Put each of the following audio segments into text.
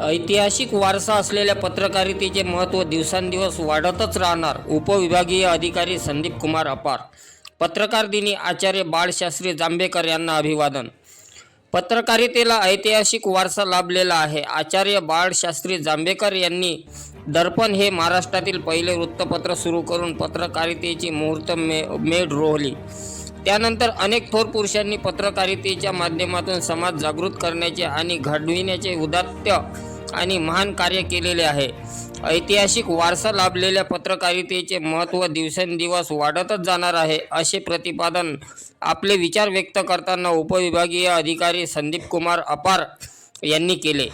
ऐतिहासिक वारसा असलेल्या पत्रकारितेचे महत्त्व दिवसांदिवस वाढतच राहणार उपविभागीय अधिकारी संदीप कुमार अपार. पत्रकार दिनी आचार्य बाळशास्त्री जांभेकर यांना अभिवादन. पत्रकारितेला ऐतिहासिक वारसा लाभलेला आहे आचार्य बाळशास्त्री जांभेकर यांनी दर्पण हे महाराष्ट्रातील पहिले वृत्तपत्र सुरू करून पत्रकारितेची मुहूर्त मे मेढ रोवली. त्यानंतर अनेक थोर पुरुषांनी पत्रकारितेच्या माध्यमातून समाज जागृत करण्याचे आणि घडविण्याचे उदात्त आणि महान कार्य केलेले आहे. ऐतिहासिक वारसा लाभलेल्या पत्रकारितेचे महत्त्व दिवसेंदिवस वाढतच जाणार आहे असे प्रतिपादन आपले विचार व्यक्त करताना उपविभागीय अधिकारी संदीप कुमार अपार यांनी केले.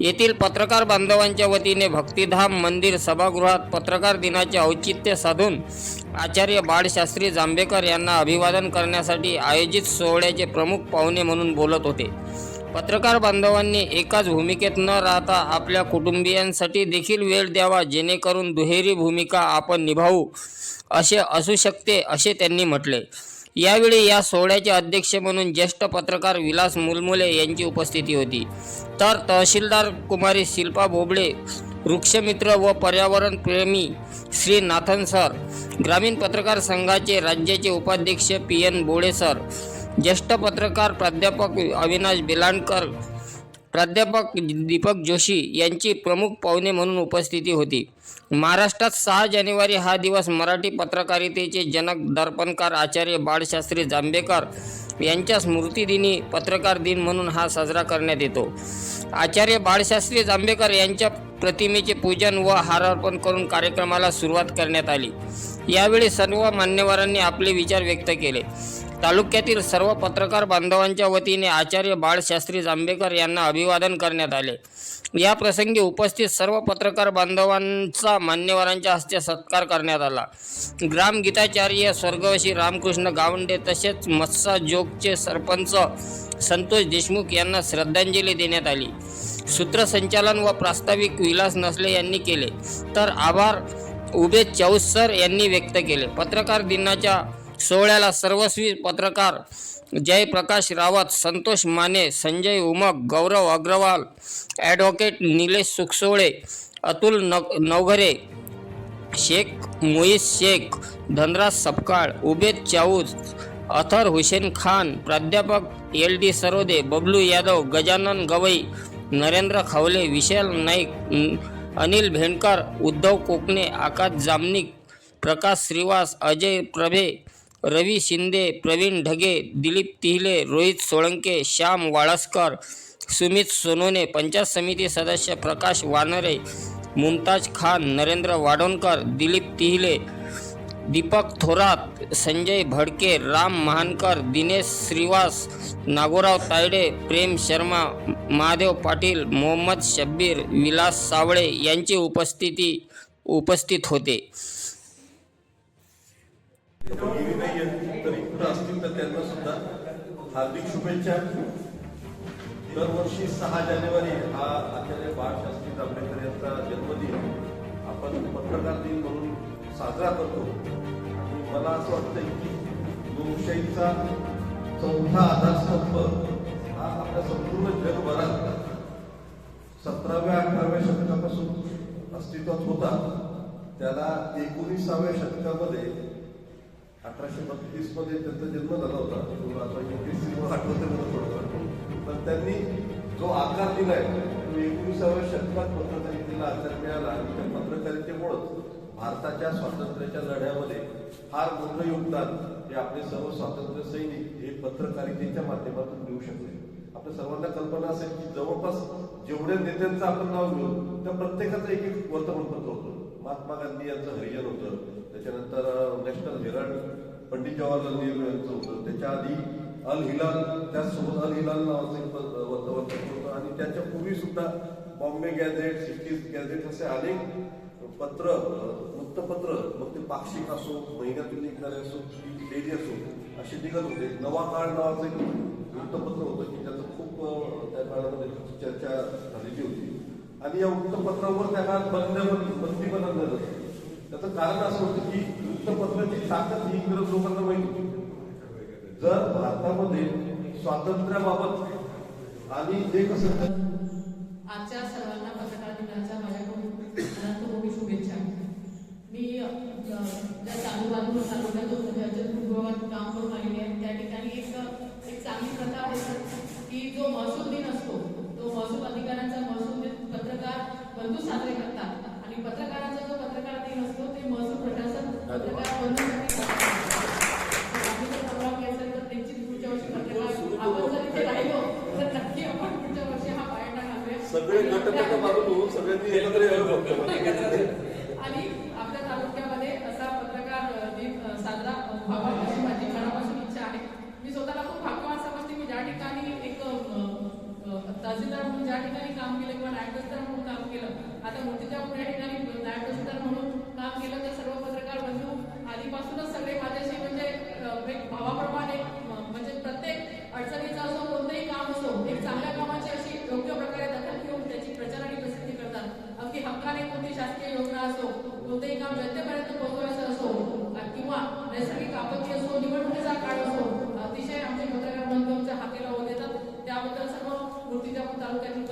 येथील पत्रकार बांधवांच्या वतीने भक्तिधाम मंदिर सभागृहात पत्रकार दिनाचे औचित्य साधून आचार्य बाळशास्त्री जांभेकर यांना अभिवादन करण्यासाठी आयोजित सोहळ्याचे प्रमुख पाहुणे म्हणून बोलत होते. पत्रकार बांधवांनी एकाच भूमिकेत न राहता आपल्या कुटुंबियांसाठी देखील वेळ द्यावा जेणेकरून दुहेरी भूमिका आपण निभावू असे असू शकते असे त्यांनी म्हटले. यावेळी या सोहळ्याचे अध्यक्ष म्हणून ज्येष्ठ पत्रकार विलास मुलमुले यांची उपस्थिती होती. तर तहसीलदार कुमारी शिल्पा बोबडे वृक्षमित्र व पर्यावरण प्रेमी श्री नाथन सर ग्रामीण पत्रकार संघाचे राज्याचे उपाध्यक्ष पी एन बोडे सर ज्येष्ठ पत्रकार प्राध्यापक अविनाश बिलांडकर प्राध्यापक दीपक जोशी यांची प्रमुख पाहुणे म्हणून उपस्थिती होती. महाराष्ट्रात सहा जानेवारी हा दिवस मराठी पत्रकारितेचे जनक दर्पणकार आचार्य बाळशास्त्री जांभेकर यांच्या स्मृतिदिनी पत्रकार दिन म्हणून हा साजरा करण्यात येतो. आचार्य बाळशास्त्री जांभेकर यांच्या प्रतिमेचे पूजन व हार अर्पण करून कार्यक्रमाला सुरुवात करण्यात आली. यावेळी सर्व मान्यवरांनी आपले विचार व्यक्त केले. तालुक्यातील सर्व पत्रकार बांधवांच्या वतीने आचार्य बाळशास्त्री जांभेकर यांना अभिवादन करण्यात आले. या प्रसंगी उपस्थित सर्व पत्रकार बांधवांचा मान्यवरांच्या हस्ते सत्कार करण्यात आला. ग्रामगीताचार्य स्वर्गवशी रामकृष्ण गावंडे तसेच मत्सा जोगचे सरपंच संतोष देशमुख यांना श्रद्धांजली देण्यात आली. सूत्रसंचालन व प्रास्ताविक विलास नसले यांनी केले. तर आभार उबे चौसर यांनी व्यक्त केले. पत्रकार दिनाच्या सोहळ्याला सर्वस्वी पत्रकार जयप्रकाश रावत संतोष माने संजय उमक गौरव अग्रवाल ॲडव्होकेट निलेश सुखसोळे अतुल नव नवघरे शेख मुईस शेख धनराज सपकाळ उबेद चाऊज अथर हुसेन खान प्राध्यापक एल डी सरोदे बबलू यादव गजानन गवई नरेंद्र खवले विशाल नाईक अनिल भेंडकर उद्धव कोकणे आकाश जामनिक प्रकाश श्रीवास अजय प्रभे रवी शिंदे प्रवीण ढगे दिलीप तिहिले रोहित सोळंके श्याम वाळस्कर सुमित सोनोने पंचायत समिती सदस्य प्रकाश वानरे मुमताज खान नरेंद्र वाडोणकर दिलीप तिहिले दीपक थोरात संजय भडके राम महानकर दिनेश श्रीवास नागोराव तायडे प्रेम शर्मा महादेव पाटील मोहम्मद शब्बीर विलास सावळे यांची उपस्थिती उपस्थित होते. गेली आहेत तरी कुठं असतील तर त्यांना सुद्धा हार्दिक शुभेच्छा. दरवर्षी सहा जानेवारी हा आचार्य बाळशास्त्री जांभेकर यांचा जन्मदिन आपण पत्रकार दिन म्हणून साजरा करतो. आणि मला असं वाटतं की लोकशाहीचा चौथा आधारस्तंभ हा आपल्या संपूर्ण जगभरात सतराव्या अठराव्या शतकापासून अस्तित्वात होता. त्याला एकोणीसाव्या शतकामध्ये अठराशे बत्तीसमध्ये त्यांचा जन्म झाला होता. आता आठवते पण त्यांनी जो आकार दिलाय तो एकोणीसाव्या शतकात पत्रकारितेला आकार मिळाला आणि त्या पत्रकारितेमुळं भारताच्या स्वातंत्र्याच्या लढ्यामध्ये फार मोठं योगदान हे आपले सर्व स्वातंत्र्य सैनिक हे पत्रकारितेच्या माध्यमातून देऊ शकले. आपल्या सर्वांना कल्पना असेल की जवळपास जेवढ्या नेत्यांचं आपण नाव घेऊ त्या प्रत्येकाचं एक एक वर्तमानपत्र होतं. महात्मा गांधी यांचं हरिजन होतं. त्याच्यानंतर नॅशनल हेरल्ड पंडित जवाहरलाल नेहरू यांचं होतं. त्याच्या आधी अल हिलाल त्याचसोबत अल हिलाल नावाचं एक प- वर्तमानपत्र होतं. आणि त्याच्या पूर्वी सुद्धा बॉम्बे गॅझेट सिटीज गॅझेट असे अनेक पत्र वृत्तपत्र मग ते पाक्षिक असो महिन्यातून निघणारे असो डेली असो असे निघत होते. नवा काळ नावाचं एक वृत्तपत्र होतं की त्याचं खूप त्या काळामध्ये चर्चा झालेली होती. आणि या वृत्तपत्रावर त्यांना बंदी बंदी बनवलं आली त्याचं कारण असं होतं की वृत्तपत्राची ताकद ही इंग्रज लोकांना माहिती होती. जर भारतामध्ये स्वातंत्र्याबाबत आणि जे कसं आजच्या सर्वांना पत्रकार दिनाच्या माझ्याकडून शुभेच्छा. मी ज्या चालू बाजूला तालुक्यात होतो ज्याच्या पूर्वगावात काम करून आलेली आहे त्या ठिकाणी एक एक चांगली कथा आहे की जो महसूल दिन असतो तो महसूल अधिकाऱ्यांचा महसूल सगळे गटक मागून होऊन सगळ्यांनी एकत्र यावं आणि आपल्या तालुक्यामध्ये असा पत्रकार साजरा व्हावा अशी माझी मनापासून इच्छा आहे. मी स्वतःला खूप भाग्यवान समजते. मी ज्या ठिकाणी एक तहसीलदार म्हणून ज्या ठिकाणी काम केलं किंवा नायब तहसीलदार म्हणून काम केलं आता मूर्तिजापूर या ठिकाणी नायब तहसीलदार म्हणून काम केलं तर सर्व पत्रकार बंधू आधीपासूनच सगळे माझ्याशी म्हणजे एक भावाप्रमाणे algo que